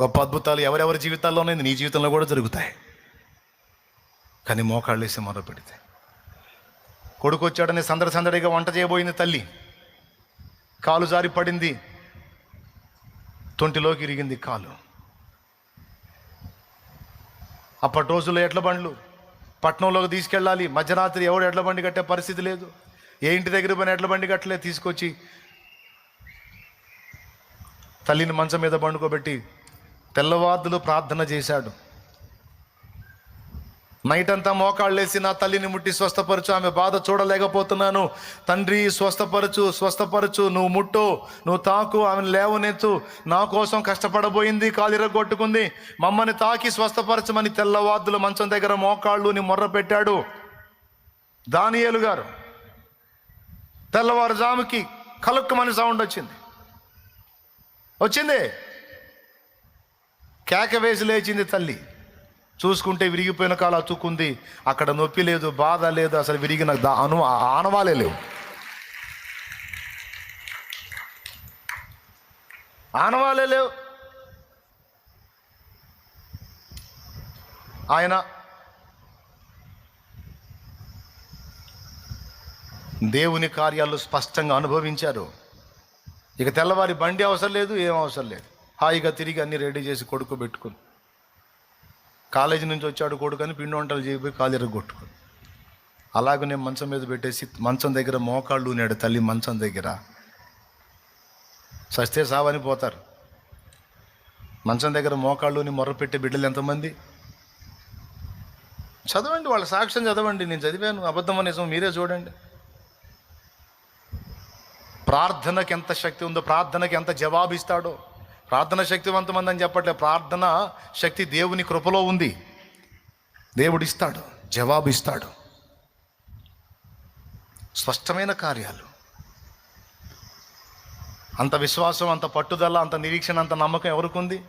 గొప్ప అద్భుతాలు ఎవరెవరి జీవితాల్లోనే నీ జీవితంలో కూడా జరుగుతాయి. కానీ మోకాళ్ళు వేసి మొదలు పెడితే. కొడుకు వచ్చాడని సందడి సందడిగా వంట చేయబోయింది తల్లి. కాలు జారి పడింది. తొంటిలోకి ఇరిగింది కాలు. అప్పటి రోజుల్లో ఎడ్ల బండ్లు. పట్నంలోకి తీసుకెళ్ళాలి. మధ్యరాత్రి ఎవడు ఎడ్ల బండి కట్టే పరిస్థితి లేదు. ఏ ఇంటి దగ్గర పోయిన ఎడ్ల బండి కట్టలే తీసుకొచ్చి తల్లిని మంచం మీద పండుకోబెట్టి తెల్లవార్దులు ప్రార్థన చేశాడు. నైట్ అంతా మోకాళ్ళేసి నా తల్లిని ముట్టి స్వస్థపరచు ఆమె బాధ చూడలేకపోతున్నాను. తండ్రి స్వస్థపరచు స్వస్థపరచు నువ్వు ముట్టు నువ్వు తాకు ఆమెను లేవనెత్తు. నా కోసం కష్టపడబోయింది కాలిరగొట్టుకుంది. మమ్మల్ని తాకి స్వస్థపరచమని తెల్లవాదులు మంచం దగ్గర మోకాళ్ళుని మొర్ర పెట్టాడు దానియేలు గారు తెల్లవారుజాముకి కలుక్కుమని సౌండ్ వచ్చింది వచ్చింది? కేక వేసి లేచింది తల్లి. చూసుకుంటే విరిగిపోయిన కాలు అతుక్కుంది. అక్కడ నొప్పి లేదు బాధ లేదు అసలు విరిగిన అను ఆనవాలే లేవు. ఆనవాలే లేవు. ఆయన దేవుని కార్యాలు స్పష్టంగా అనుభవించారు. ఇక తెల్లవారి బండి అవసరం లేదు ఏం అవసరం లేదు. హాయిగా తిరిగి అన్ని రెడీ చేసి కొడుకు పెట్టుకుని కాలేజీ నుంచి వచ్చాడు కొడుకు అని పిండి వంటలు చేయబోయి కాలు ఎరగొట్టుకుని అలాగే నేను మంచం మీద పెట్టేసి మంచం దగ్గర మోకాళ్ళు ఉన్నాడు తల్లి మంచం దగ్గర. సస్తే సావని పోతారు. మంచం దగ్గర మోకాళ్ళుని మొర్ర పెట్టే బిడ్డలు ఎంతమంది? చదవండి వాళ్ళ సాక్ష్యం చదవండి నేను చదివాను. అబద్ధం నిజం మీరే చూడండి. ప్రార్థనకి ఎంత శక్తి ఉందో ప్రార్థనకి ఎంత జవాబు ఇస్తాడో ప్రార్థన శక్తివంతమంది అని చెప్పట్లే. ప్రార్థన శక్తి దేవుని కృపలో ఉంది. దేవుడు ఇస్తాడు జవాబు ఇస్తాడు స్పష్టమైన కార్యాలు. అంత విశ్వాసం అంత పట్టుదల అంత నిరీక్షణ అంత నమ్మకం ఎవరికి ఉంది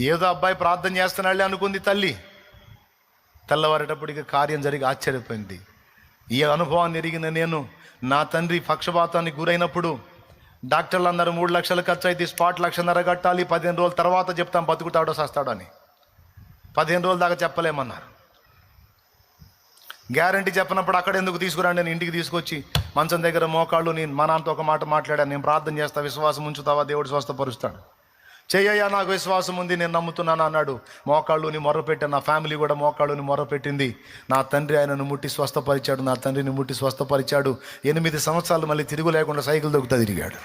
ఏదో అబ్బాయి ప్రార్థన చేస్తున్నాళ్ళే అనుకుంది తల్లి. తెల్లవారేటప్పటికి కార్యం జరిగి ఆశ్చర్యపోయింది. ఈ అనుభవాన్ని ఎరిగిన నేను నా తండ్రి పక్షపాతానికి గురైనప్పుడు డాక్టర్లు అందరూ మూడు లక్షలు ఖర్చు అయితే స్పాట్ లక్షన్నర కట్టాలి పదిహేను రోజుల తర్వాత చెప్తాం బతుకుతాడో సస్తాడో అని పదిహేను రోజుల దాకా చెప్పలేమన్నారు. గ్యారంటీ చెప్పినప్పుడు అక్కడ ఎందుకు తీసుకురండి? నేను ఇంటికి తీసుకొచ్చి మంచం దగ్గర మోకాళ్ళు నేను మా నాన్నతో ఒక మాట మాట్లాడాను నేను ప్రార్థన చేస్తా విశ్వాసం ఉంచుతావా? దేవుడు స్వస్థపరుస్తాడు. చెయ్యయ్యా నాకు విశ్వాసం ఉంది నేను నమ్ముతున్నాను అన్నాడు. మోకాళ్ళుని మొర్రపెట్టాను నా ఫ్యామిలీ కూడా మోకాళ్ళుని మొర్రపెట్టింది నా తండ్రి ఆయనను ముట్టి స్వస్థపరిచాడు నా తండ్రిని ముట్టి స్వస్థపరిచాడు. ఎనిమిది సంవత్సరాలు మళ్ళీ తిరుగు లేకుండా సైకిల్ దొక్కుతా తిరిగాడు.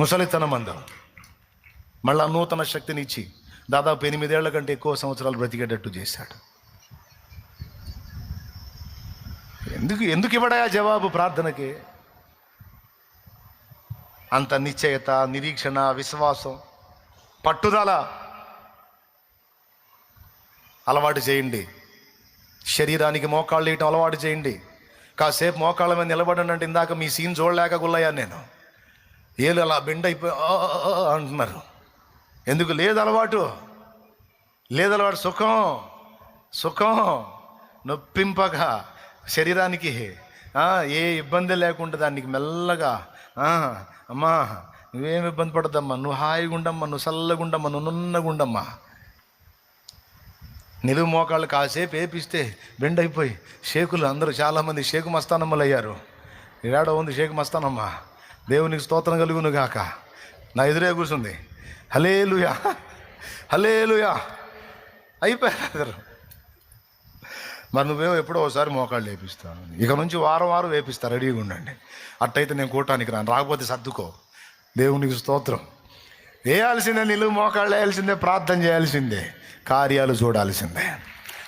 ముసలితనం అందం మళ్ళా నూతన శక్తిని ఇచ్చి దాదాపు ఎనిమిదేళ్ళ కంటే ఎక్కువ సంవత్సరాలు బ్రతికేటట్టు చేశాడు. ఎందుకు ఎందుకు ఇవ్వడా జవాబు ప్రార్థనకి? అంత నిశ్చయత నిరీక్షణ విశ్వాసం పట్టుదల అలవాటు చేయండి. శరీరానికి మోకాళ్ళు వేయటం అలవాటు చేయండి. కాసేపు మోకాళ్ళ మీద నిలబడండి అంటే ఇందాక మీ సీన్ చూడలేక గుల్లయ్యా నేను. ఏలు అలా బెండ్ అయిపోయి అంటున్నారు. ఎందుకు? లేదు అలవాటు. లేదు అలవాటు. సుఖం. సుఖం. నొప్పింపక. శరీరానికి ఏ ఇబ్బంది లేకుండా దానికి మెల్లగా అమ్మా నువ్వేం ఇబ్బంది పడద్దమ్మా. నువ్వు హాయిగా ఉండమ్మా నువ్వు చల్లగుండమ్మా నువ్వు నున్నగుండమ్మా. నిలువు మోకాళ్ళు కాసేపు వేపిస్తే బెండ్ అయిపోయి షేకులు అందరూ చాలామంది షేకు మస్తానమ్మలు అయ్యారు ఏడో ఉంది షేకు మస్తానమ్మ. దేవునికి స్తోత్రం కలుగును గాక. నా ఎదురే కూర్చుంది. హలేలుయా హలేలుయా అయిపోయారు అందరూ. మరి నువ్వేమో ఎప్పుడో ఒకసారి మోకాళ్ళు వేపిస్తాను ఇక నుంచి వారం వారం వేపిస్తా రెడీగా ఉండండి. అట్టయితే నేను కూటానికి రాను. రాకపోతే సర్దుకో. దేవునికి స్తోత్రం. వేయాల్సిందే నిలువు మోకాళ్ళు వేయాల్సిందే ప్రార్థన చేయాల్సిందే. కార్యాలు చూడాల్సిందే.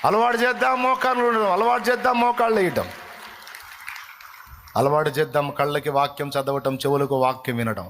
అలవాటు చేద్దాం మోకాళ్ళు ఉండడం. అలవాటు చేద్దాం మోకాళ్ళు వేయటం. అలవాటు చేద్దాం కళ్ళకి వాక్యం చదవటం చెవులకు వాక్యం వినడం